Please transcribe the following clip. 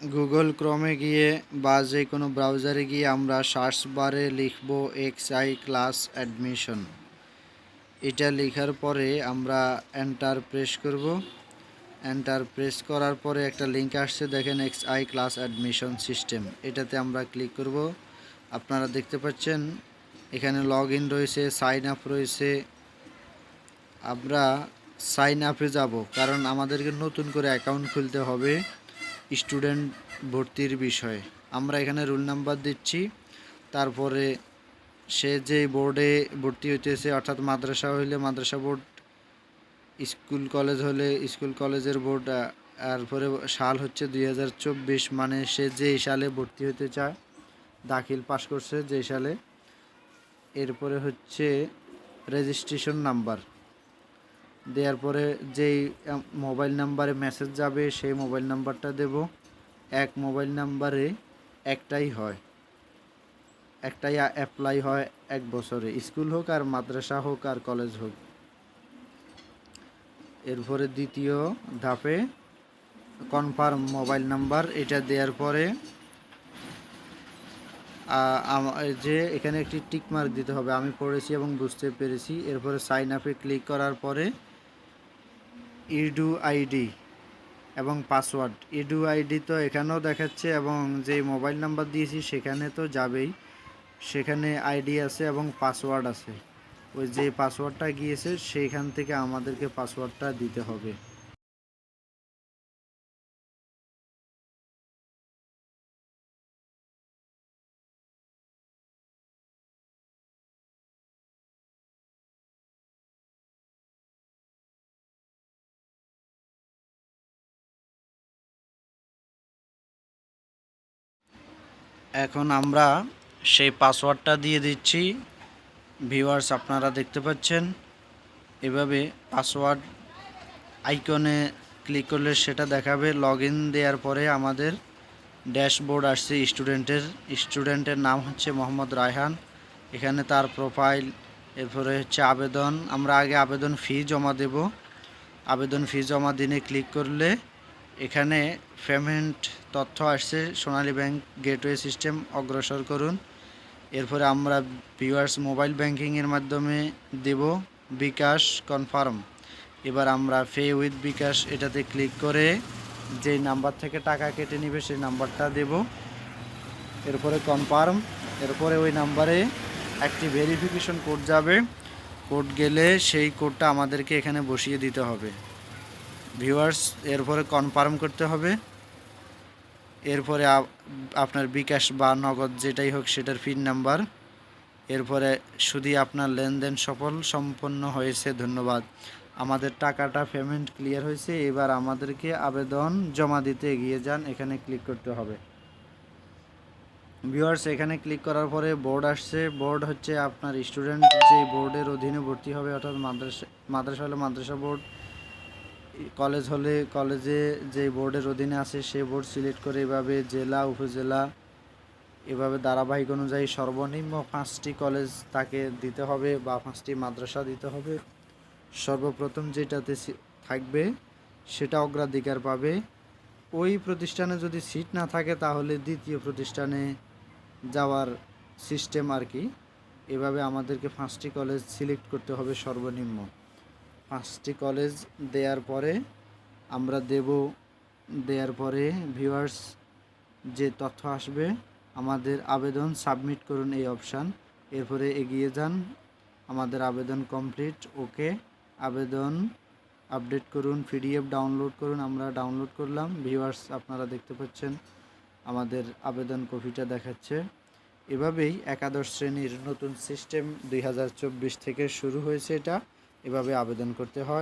Google ক্রমে গিয়ে বা যে কোনো ব্রাউজারে গিয়ে আমরা সার্চ বারে লিখব এক্স আই ক্লাস অ্যাডমিশন এটা লেখার পরে আমরা এন্টার প্রেস করব। এন্টার প্রেস করার পরে একটা লিঙ্ক আসছে, দেখেন X I class admission system এটাতে আমরা ক্লিক করব। আপনারা দেখতে পাচ্ছেন, এখানে লগ ইন রয়েছে সাইন আপ রয়েছে। আমরা সাইন আপে যাব, কারণ আমাদেরকে নতুন করে অ্যাকাউন্ট খুলতে হবে। স্টুডেন্ট ভর্তির বিষয়ে। আমরা এখানে রুল নাম্বার দিচ্ছি। তারপরে সে যে বোর্ডে ভর্তি হইতেছে, অর্থাৎ মাদ্রাসা হইলে মাদ্রাসা বোর্ড, স্কুল কলেজ হলে স্কুল কলেজের বোর্ড তারপরে সাল হচ্ছে দু হাজার চব্বিশ মানে সে যে সালে ভর্তি হতে চায়, দাখিল পাস করছে যে সালে। এরপরে হচ্ছে রেজিস্ট্রেশন নাম্বার। দেওয়ার পরে যেই মোবাইল নাম্বারে মেসেজ যাবে, সেই মোবাইল নাম্বারটা দেব। এক মোবাইল নাম্বারে একটাই হয়। একটাই অ্যাপ্লাই হয় এক বছরে। স্কুল হোক আর মাদ্রাসা হোক আর কলেজ হোক। এরপরে দ্বিতীয় ধাপে কনফার্ম মোবাইল নাম্বার এটা দেওয়ার পরে যে এখানে একটি টিক মার্ক দিতে হবে। আমি পড়েছি এবং বুঝতে পেরেছি। এরপরে সাইন আপে ক্লিক করার পরে ইডু আইডি এবং পাসওয়ার্ড। ইডু আইডি তো এখানেও দেখাচ্ছে এবং যে মোবাইল নাম্বার দিয়েছি সেখানে তো যাবেই। সেখানে আইডি আছে এবং পাসওয়ার্ড আছে। ওই যে পাসওয়ার্ডটা গিয়েছে, সেইখান থেকে আমাদেরকে পাসওয়ার্ডটা দিতে হবে। এখন আমরা সেই পাসওয়ার্ডটা দিয়ে দিচ্ছি। ভিউয়ার্স আপনারা দেখতে পাচ্ছেন। এভাবে পাসওয়ার্ড আইকনে ক্লিক করলে সেটা দেখাবে। লগ ইন দেওয়ার পরে আমাদের ড্যাশবোর্ড আসছে স্টুডেন্টের স্টুডেন্টের নাম হচ্ছে মোহাম্মদ রায়হান। এখানে তার প্রোফাইল এরপরে হচ্ছে আবেদন। আমরা আগে আবেদন ফি জমা দেব। আবেদন ফি জমা দিনে ক্লিক করলে এখানে পেমেন্ট তথ্য আসছে, সোনালী ব্যাংক গেটওয়ে সিস্টেম অগ্রসর করুন। এরপরে আমরা ভিউয়ার্স মোবাইল ব্যাংকিংয়ের মাধ্যমে দেব বিকাশ কনফার্ম। এবার আমরা পে উইথ বিকাশ এটাতে ক্লিক করে যেই নাম্বার থেকে টাকা কেটে নিবে সেই নাম্বারটা দেব। এরপরে কনফার্ম, এরপরে ওই নাম্বারে একটি ভেরিফিকেশন কোড যাবে। কোড গেলে সেই কোডটা আমাদেরকে এখানে বসিয়ে দিতে হবে। ভিউয়ার্স এরপরে কনফার্ম করতে হবে। এরপরে আপনার বিকাশ বা নগদ যেটাই হোক সেটার পিন নাম্বার এরপরে শুধু আপনার লেনদেন সফল, সম্পন্ন হয়েছে, ধন্যবাদ। আমাদের টাকাটা পেমেন্ট ক্লিয়ার হয়েছে, এবার আমাদেরকে আবেদন জমা দিতে এগিয়ে যান, এখানে ক্লিক করতে হবে। ভিউয়ার্স এখানে ক্লিক করার পরে বোর্ড আসছে। বোর্ড হচ্ছে আপনার স্টুডেন্ট যে বোর্ডের অধীনে ভর্তি হবে, অর্থাৎ মাদ্রাসা মাদ্রাসা হলে মাদ্রাসা বোর্ড কলেজ হলে কলেজে যে বোর্ডের অধীনে আছে, সে বোর্ড সিলেক্ট করে এভাবে জেলা, উপজেলা এভাবে ধারাবাহিক অনুযায়ী সর্বনিম্ন পাঁচটি কলেজ তাকে দিতে হবে বা পাঁচটি মাদ্রাসা দিতে হবে। সর্বপ্রথম যেটাতে থাকবে, সেটা অগ্রাধিকার পাবে। ওই প্রতিষ্ঠানে যদি সিট না থাকে, তাহলে দ্বিতীয় প্রতিষ্ঠানে যাওয়ার সিস্টেম আর কি। এভাবে আমাদেরকে পাঁচটি কলেজ সিলেক্ট করতে হবে সর্বনিম্ন। পাঁচটি কলেজ দেওয়ার পরে আমরা দেব দেওয়ার পরে ভিউয়ার্স যে তথ্য আসবে, আমাদের আবেদন সাবমিট করুন এই অপশান। এরপরে এগিয়ে যান, আমাদের আবেদন কমপ্লিট, ওকে। আবেদন আপডেট করুন, পিডিএফ ডাউনলোড করুন, আমরা ডাউনলোড করলাম। ভিউয়ার্স, আপনারা দেখতে পাচ্ছেন, আমাদের আবেদন কপিটা দেখাচ্ছে। এভাবেই একাদশ শ্রেণির নতুন সিস্টেম দুই হাজার চব্বিশ থেকে শুরু হয়েছে এটা। এভাবে আবেদন করতে হয়।